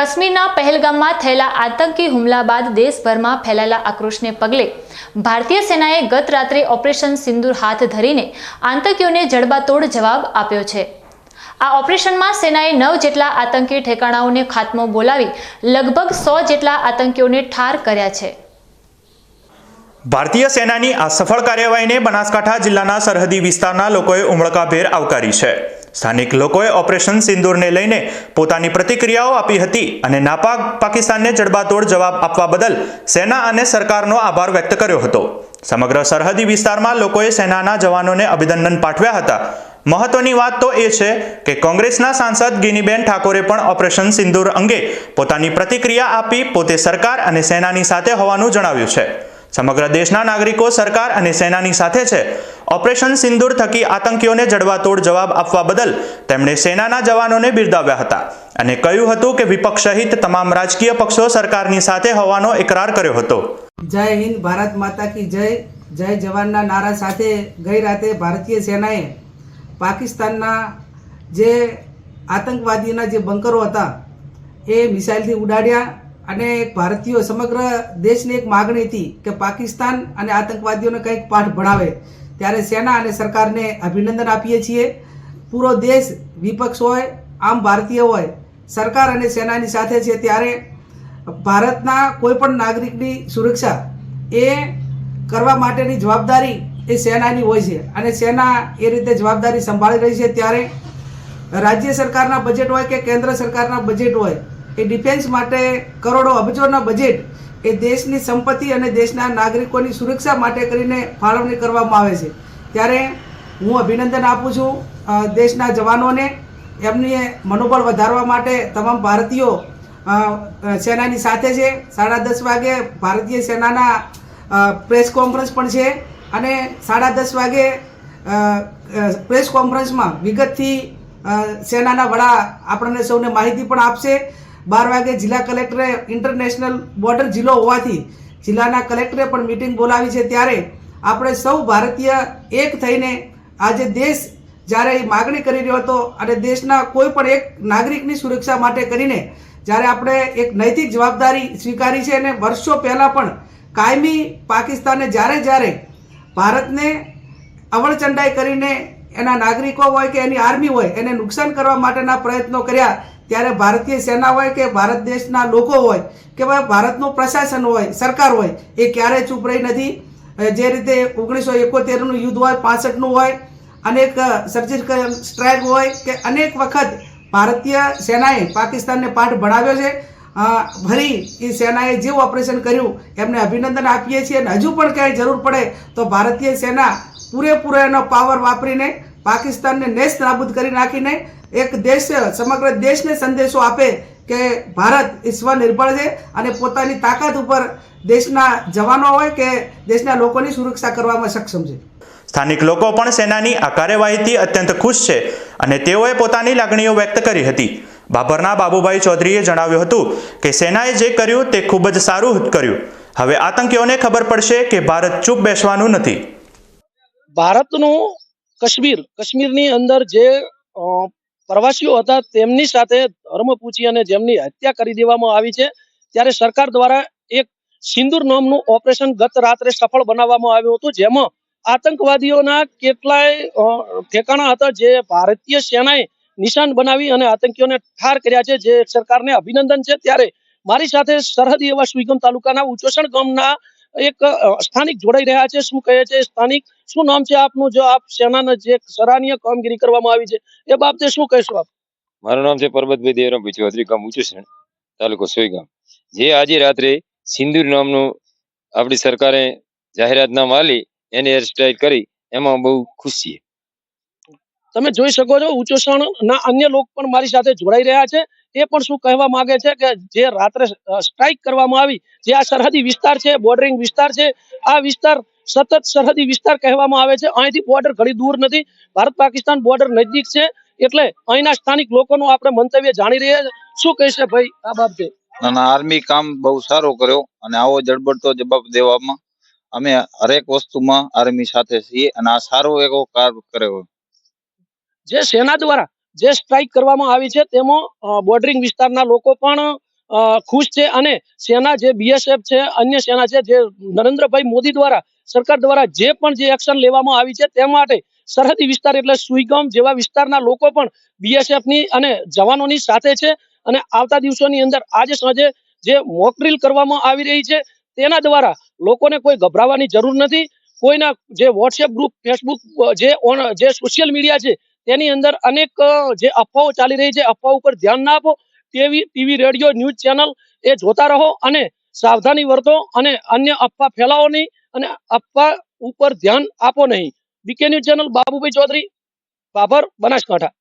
કાશ્મીરના પહેલગામમાં થયેલા આતંકી હુમલા બાદ દેશભરમાં ફેલાયેલા આક્રોશને પગલે ભારતીય સેનાએ ગત રાત્રે ઓપરેશન સિંદૂર હાથ ધરીને આતંકીઓને જડબાતોડ જવાબ આપ્યો છે. આ ઓપરેશનમાં સેનાએ નવ જેટલા આતંકી ઠેકાણાઓને ખાત્મો બોલાવી લગભગ સો જેટલા આતંકીઓને ઠાર કર્યા છે. ભારતીય સેનાની આ સફળ કાર્યવાહીને બનાસકાંઠા જિલ્લાના સરહદી વિસ્તારના લોકોએ ઉમળકાભેર આવકારી છે. સ્થાનિક લોકોએ ઓપરેશન સિંદૂરને લઈને પોતાની પ્રતિક્રિયાઓ આપી હતી અને નાપાક પાકિસ્તાનને જડબાતોડ જવાબ આપવા બદલ સેના અને સરકારનો આભાર વ્યક્ત કર્યો હતો. સમગ્ર સરહદી વિસ્તારમાં લોકોએ સેનાના જવાનોને અભિનંદન પાઠવ્યા હતા. મહત્વની વાત તો એ છે કે કોંગ્રેસના સાંસદ ગિનીબેન ઠાકોરે પણ ઓપરેશન સિંદૂર અંગે પોતાની પ્રતિક્રિયા આપી પોતે સરકાર અને સેનાની સાથે હોવાનું જણાવ્યું છે. સમગ્ર દેશના નાગરિકો સરકાર અને સેનાની સાથે છે. ઓપરેશન સિંદૂર થકી આતંકીઓને જડબાતોડ જવાબ આપવા બદલ તેમણે સેનાના જવાનોને બિરદાવ્યા હતા અને કહ્યું હતું કે વિપક્ષ સહિત તમામ રાજકીય પક્ષો સરકારની સાથે હોવાનો એકરાર કર્યો હતો. જય હિન્દ, ભારત માતા કી જય. જય જવાનના નારા સાથે ગઈ રાતે ભારતીય સેનાએ પાકિસ્તાનના જે આતંકવાદીઓના જે બંકરો હતા, એ મિસાઇલથી ઉડાડ્યા અને ભારતીયો સમગ્ર દેશની એક માગણી હતી કે પાકિસ્તાન અને આતંકવાદીઓને કંઈક પાઠ ભણાવે. ત્યારે સેના અને સરકારને અભિનંદન આપીએ છીએ. પૂરો દેશ વિપક્ષ હોય, આમ ભારતીય હોય, સરકાર અને સેનાની સાથે છે ત્યારે ભારતના કોઈ પણ નાગરિકની સુરક્ષા એ કરવા માટેની જવાબદારી એ સેનાની હોય છે અને સેના એ રીતે જવાબદારી સંભાળી રહી છે ત્યારે રાજ્ય સરકારના બજેટ હોય કે કેન્દ્ર સરકારના બજેટ હોય, એ ડિફેન્સ માટે કરોડો અબજોના બજેટ એ દેશની સંપત્તિ અને દેશના નાગરિકોની સુરક્ષા માટે કરીને ફાળવણી કરવામાં આવે છે. ત્યારે હું અભિનંદન આપું છું દેશના જવાનોને, એમની મનોબળ વધારવા માટે તમામ ભારતીયો સેનાની સાથે છે. સાડા દસ વાગે ભારતીય સેનાના પ્રેસ કોન્ફરન્સ પણ છે અને સાડા દસ વાગે પ્રેસ કોન્ફરન્સમાં વિગતથી સેનાના વડા આપણને સૌને માહિતી પણ આપશે. બાર વાગે જિલ્લા કલેક્ટરે ઇન્ટરનેશનલ બોર્ડર જિલ્લો હોવાથી જિલ્લાના કલેક્ટરે પણ મિટિંગ બોલાવી છે ત્યારે આપણે સૌ ભારતીય એક થઈને આજે દેશ જ્યારે એ માગણી કરી રહ્યો હતો અને દેશના કોઈ પણ એક નાગરિકની સુરક્ષા માટે કરીને જ્યારે આપણે એક નૈતિક જવાબદારી સ્વીકારી છે અને વર્ષો પહેલાં પણ કાયમી પાકિસ્તાને જ્યારે જ્યારે ભારતને અવળચંડાઈ કરીને એના નાગરિકો હોય કે એની આર્મી હોય એને નુકસાન કરવા માટેના પ્રયત્નો કર્યા ત્યારે ભારતીય સેના હોય કે ભારત દેશના લોકો હોય કે ભાઈ ભારતનું પ્રશાસન હોય, સરકાર હોય, એ ક્યારેય ચૂપ રહી નથી. જે રીતે ઓગણીસો એકોતેરનું યુદ્ધ હોય, પાસઠનું હોય, અનેક સર્જિકલ સ્ટ્રાઇક હોય કે અનેક વખત ભારતીય સેનાએ પાકિસ્તાનને પાઠ ભણાવ્યો છે. ફરી એ સેનાએ જે ઓપરેશન કર્યું, એમને અભિનંદન આપીએ છીએ અને હજુ પણ ક્યાંય જરૂર પડે તો ભારતીય સેના પૂરેપૂરો એનો પાવર વાપરીને પાકિસ્તાનને નેસ્ત નાબૂદ કરી નાખીને એક દેશ સમગ્ર દેશને સંદેશો આપે કે ભારત એ સ્વનિર્ભર છે અને પોતાની તાકાત ઉપર દેશના જવાનો હોય કે દેશના લોકોની સુરક્ષા કરવામાં સક્ષમ છે. સ્થાનિક લોકો પણ સેનાની આ કાર્યવાહીથી અત્યંત ખુશ છે અને તેઓએ પોતાની લાગણીઓ વ્યક્ત કરી હતી. બાબરના બાબુભાઈ ચૌધરીએ જણાવ્યું હતું કે સેનાએ જે કર્યું તે ખૂબ જ સારું કર્યું. હવે આતંકીઓને ખબર પડશે કે ભારત ચૂપ બેસવાનું નથી. ભારતનું કાશ્મીર કાશ્મીરની અંદર જે પ્રવાસીઓ હતા, તેમની સાથે ધર્મ પૂછી અને જેમની હત્યા કરી દેવામાં આવી છે, ત્યારે સરકાર દ્વારા એક સિંદુર નામનું ઓપરેશન ગત રાત્રે સફળ બનાવવામાં આવ્યું હતું, જેમાં આતંકવાદીઓના કેટલાય ઠેકાણા હતા જે ભારતીય સેનાએ નિશાન બનાવી અને આતંકીઓને ઠાર કર્યા છે, જે સરકારને અભિનંદન છે. ત્યારે મારી સાથે સરહદી એવા સુઈગમ તાલુકાના ઉચોસણ ગામના એક સ્થાનિક જોડાઈ રહ્યા છે, શું કહે છે સ્થાનિક? શું નામ છે આપનું? જો આપ સેનાના જે સરાહનીય કામગીરી કરવામાં આવી છે, એ બાબતે શું કહેશો આપ? મારું નામ છે પરબતભાઈ દેવરામભાઈ ચૌધરી ગામ ઉચુસણ તાલુકો સોયગામ જે આજે રાત્રે સિંદૂર નામનું આપણી સરકારે જાહેરાતનામા આલી, એની હેર કરી, એમાં બહુ ખુશ છીએ. તમે જોઈ શકો છો ઉચોસણ ના અન્ય લોકો પણ મારી સાથે જોડાઈ રહ્યા છે. એ પણ શું કહેવા માંગે છે કે જે રાત્રે સ્ટ્રાઇક કરવામાં આવી, જે આ સરહદી વિસ્તાર છે બોર્ડરિંગ વિસ્તાર છે, આ વિસ્તાર સતત સરહદી વિસ્તાર કહેવામાં આવે છે. અહીંથી બોર્ડર ઘણી દૂર નથી. ભારત પાકિસ્તાન બોર્ડર નજીક છે. એટલે અહીંના સ્થાનિક લોકોનું આપણે મંતવ્ય જાણી રહ્યા છે. શું કહેશે ભાઈ આ બાબતે? આર્મી કામ બહુ સારો કર્યો અને આવો જડબડતો જવાબ દેવામાં અમે હરેક વસ્તુમાં આર્મી સાથે છીએ અને આ સારો એવો કાર્ય કર્યો. જે સેના દ્વારા જે સ્ટ્રાઇક કરવામાં આવી છે, તેમાં બોર્ડરિંગ વિસ્તારના લોકો પણ ખુશ છે અને સેના જે બીએસએફ છે, અન્ય સેના છે, જે નરેન્દ્રભાઈ મોદી દ્વારા, સરકાર દ્વારા જે પણ જે એક્શન લેવામાં આવી છે, તે માટે સરહદી વિસ્તાર એટલે સુઈગામ જેવા વિસ્તારના લોકો પણ બીએસએફની અને જવાનોની સાથે છે અને આવતા દિવસોની અંદર આજે સાંજે જે મોકડ્રીલ કરવામાં આવી રહી છે, તેના દ્વારા લોકોને કોઈ ગભરાવાની જરૂર નથી. કોઈના જે વોટ્સએપ ગ્રુપ ફેસબુક જે ઓન, જે સોશિયલ મીડિયા છે તેની અંદર અનેક જે અફવાઓ ચાલી રહી છે અફવા ઉપર ધ્યાન ના આપો. TV TV, radio, news channel એ જોતા રહો અને સાવધાની વર્તો અને અન્ય અફવા ફેલાવો નહીં અને અફવા ઉપર ધ્યાન આપો નહીં. BK news channel Babubhai Chaudhary Babar Banaskantha.